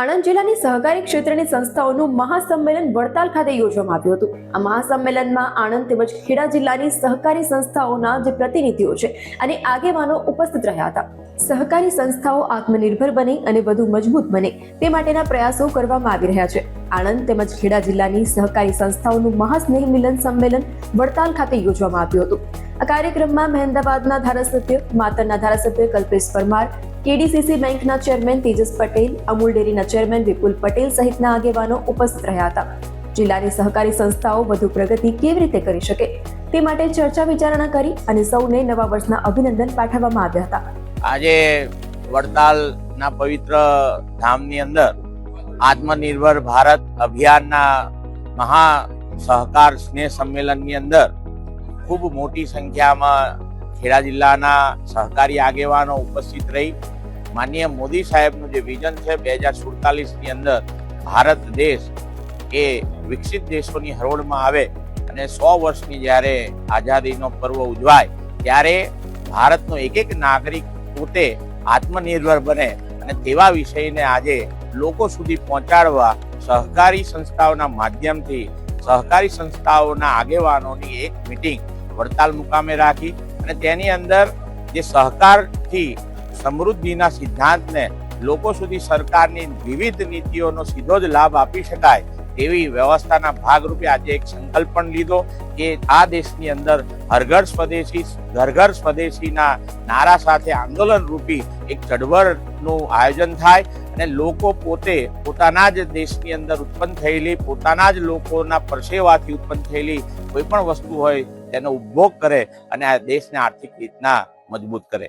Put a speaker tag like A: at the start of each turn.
A: આણંદ જિલ્લાની સહકારી ક્ષેત્રની સંસ્થાઓનું મહાસંમેલન વડતાલ ખાતે યોજવામાં આવ્યું હતું. આ મહાસંમેલનમાં આણંદ તેમજ ખેડા જિલ્લાની સહકારી સંસ્થાઓના જે પ્રતિનિધિઓ છે અને આગેવાનો ઉપસ્થિત રહ્યા હતા. સહકારી સંસ્થાઓ આત્મનિર્ભર બને અને વધુ મજબૂત બને તે માટેના પ્રયાસો કરવામાં આવી રહ્યા છે. આણંદ તેમજ ખેડા જિલ્લાની સહકારી સંસ્થાઓનું મહાસ્નેહ મિલન સંમેલન વડતાલ ખાતે યોજવામાં આવ્યું હતું. આ કાર્યક્રમમાં મહેમદાબાદના ધારાસભ્ય, માતરના ધારાસભ્ય કલ્પેશ પરમાર, કેડીસીસી બેંકના ચેરમેન તેજસ પટેલ, અમૂલ ડેરીના ચેરમેન વિપુલ પટેલ સહિતના આગેવાનો ઉપસ્થિત રહ્યા હતા. જિલ્લાની સહકારી સંસ્થાઓ વધુ પ્રગતિ કેવી રીતે કરી શકે તે માટે ચર્ચા વિચારણા કરી અને સૌને નવા વર્ષના અભિનંદન પાઠવવામાં આવ્યા હતા.
B: આજે વડતાલના પવિત્ર ધામની અંદર આત્મનિર્ભર ભારત અભિયાનના મહા સહકાર સ્નેહ સંમેલનની અંદર ખૂબ મોટી સંખ્યામાં ખેડા જિલ્લાના સહકારી આગેવાનો ઉપસ્થિત રહી. માનનીય મોદી સાહેબનું જે વિઝન છે, બે હજાર સુડતાલીસની અંદર ભારત દેશ એ વિકસિત દેશોની હરોળમાં આવે અને સો વર્ષની જ્યારે આઝાદીનો પર્વ ઉજવાય, ત્યારે ભારતનો એક એક નાગરિક પોતે આત્મનિર્ભર બને અને તેવા વિષયને આજે લોકો સુધી પહોંચાડવા સહકારી સંસ્થાઓના માધ્યમથી સહકારી સંસ્થાઓના આગેવાનોની એક મિટિંગ વડતાલ મુકામે રાખી અને તેની અંદર જે સહકારથી સમૃદ્ધિના સિદ્ધાંતને લોકો સુધી સરકારની વિવિધ નીતિઓનો સીધો જ લાભ આપી શકાય તેવી વ્યવસ્થાના ભાગરૂપે આજે એક સંકલ્પ પણ લીધો કે આ દેશની અંદર હરઘર સ્વદેશી ઘર ઘર સ્વદેશીના નારા સાથે આંદોલન રૂપી એક ચળવળનું આયોજન થાય અને લોકો પોતે પોતાના જ દેશની અંદર ઉત્પન્ન થયેલી, પોતાના જ લોકોના પરસેવાથી ઉત્પન્ન થયેલી કોઈ પણ વસ્તુ હોય, તેનો ઉપભોગ કરે અને આ દેશને આર્થિક રીતના મજબૂત કરે.